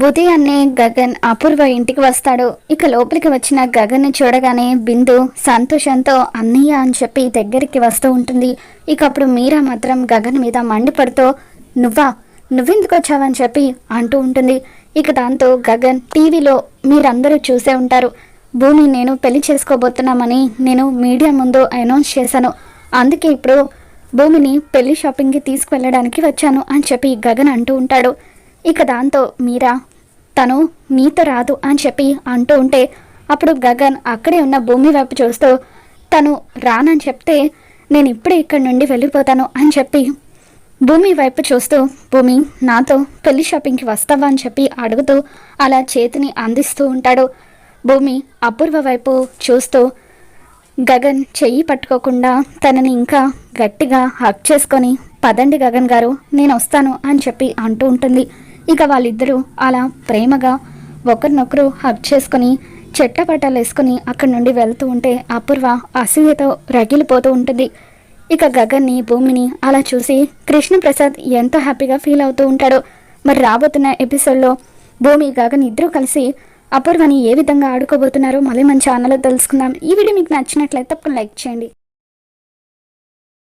ఉదయాన్నే గగన్ అపూర్వ ఇంటికి వస్తాడు. ఇక లోపలికి వచ్చిన గగన్ని చూడగానే బిందు సంతోషంతో అన్నయ్య అని చెప్పి దగ్గరికి వస్తూ ఉంటుంది. ఇక అప్పుడు మీరా మాత్రం గగన్ మీద మండిపడుతూ నువ్వా? నువ్వెందుకు వచ్చావని చెప్పి అంటూ ఉంటుంది. ఇక దాంతో గగన్ టీవీలో మీరందరూ చూసే ఉంటారు. భూమి నేను పెళ్ళి చేసుకోబోతున్నామని నేను మీడియా ముందు అనౌన్స్ చేశాను. అందుకే ఇప్పుడు భూమిని పెళ్ళి షాపింగ్కి తీసుకువెళ్ళడానికి వచ్చాను అని చెప్పి గగన్ అంటూ ఉంటాడు. ఇక దాంతో మీరా తను నీతో రాదు అని చెప్పి అంటూ ఉంటే అప్పుడు గగన్ అక్కడే ఉన్న భూమి వైపు చూస్తూ తను రానని చెప్తే నేను ఇప్పుడే ఇక్కడి నుండి వెళ్ళిపోతాను అని చెప్పి భూమి వైపు చూస్తూ భూమి నాతో పెళ్ళి షాపింగ్కి వస్తావా అని చెప్పి అడుగుతూ అలా చేతిని అందిస్తూ ఉంటాడు. భూమి అపూర్వ వైపు చూస్తూ గగన్ చెయ్యి పట్టుకోకుండా తనని ఇంకా గట్టిగా హక్ చేసుకొని పదండి గగన్ గారు నేను వస్తాను అని చెప్పి అంటూ ఉంటుంది. ఇక వాళ్ళిద్దరూ అలా ప్రేమగా ఒకరినొకరు హక్ చేసుకొని చెట్టపట్టాలు వేసుకుని వేసుకొని అక్కడి నుండి వెళ్తూ ఉంటే అపూర్వ అసూయతో రగిలిపోతూ ఉంటుంది. ఇక గగన్ని భూమిని అలా చూసి కృష్ణప్రసాద్ ఎంతో హ్యాపీగా ఫీల్ అవుతూ ఉంటాడు. మరి రాబోతున్న ఎపిసోడ్లో భూమి గగన్ ఇద్దరూ కలిసి అపూర్వని ఏ విధంగా ఆడుకోబోతున్నారో మళ్ళీ మన ఛానల్లో తెలుసుకుందాం. ఈ వీడియో మీకు నచ్చినట్లయితే తప్పకుండా లైక్ చేయండి.